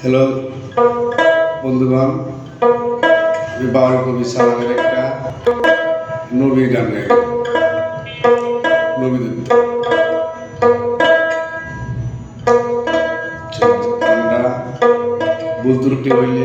Hello বন্ধুগণ আমি বাউল কবি সালামের একটা নবীর গান গাই। নবী দত্ত। আমরা ভুল হইলে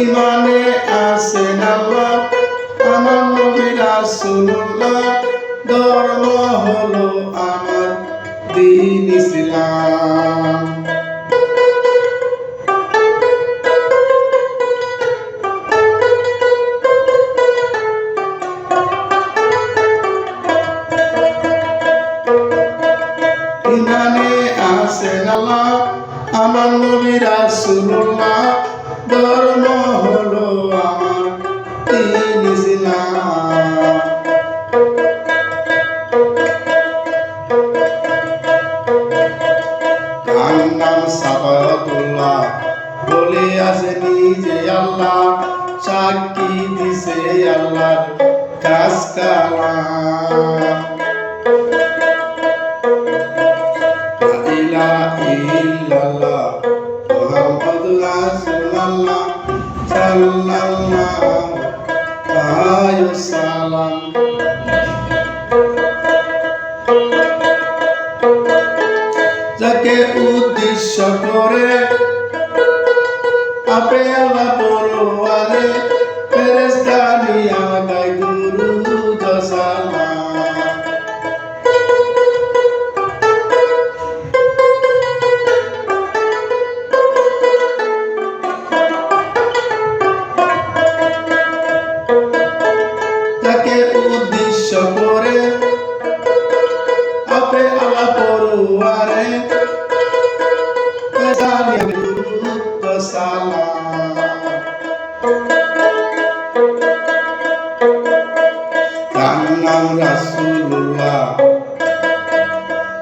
ইমানে আছেন আল্লাহ। আমার নবী রাসূলুল্লাহ ধর্ম হলো আমার দিন ইসলাম। ইমানে আছেন আল্লাহ। আমার নবী রাসূলুল্লাহ ধর্ম হলো আমার দিন ইসলাম নাম সাবাতুল্লাহ বলে আছে নিজে আল্লাহ, সাক্ষী দিছে আল্লাহর কাজ কালাম। যাকে উদ্দেশ্য করে আপেল আল্লাহ আপে আলা পড়ুয়ারে জানি দুরুদ সালাম তার নাম রাসূলুল্লাহ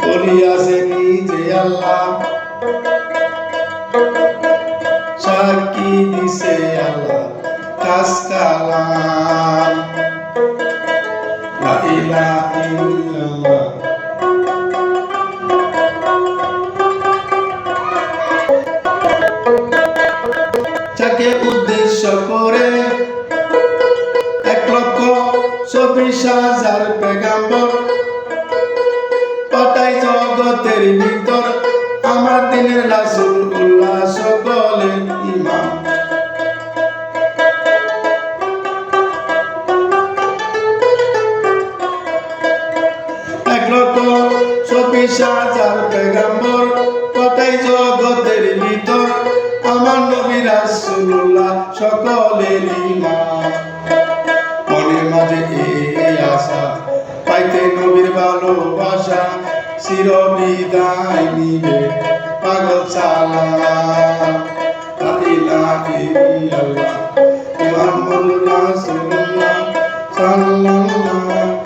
বলিয়াছে নিজে আল্লাহ সাক্ষী দিছে আল্লাহ কাজ কালাম লা ইলাহা ইল্লাল্লাহ যাকে উদ্দেশ্য করে এক লক্ষ চব্বিশ হাজার পেগাম্বর পাঠাই জগতের ভিতর। আমার দিনের রাসুল উল্লাহ সকলের ইমাম। চব্বিশ হাজার পেগাম্বর পাঠাই জগতের ভিতর। আমার নবী রাসূলুল্লাহ সকলেরই মা। মনের মাঝে এই আশা, পাইতে নবীর ভালোবাসা চির বিদায় নিবে, পাগল সালা মুহাম্মদ রাসূলুল্লাহ সাল্লাল্লাহু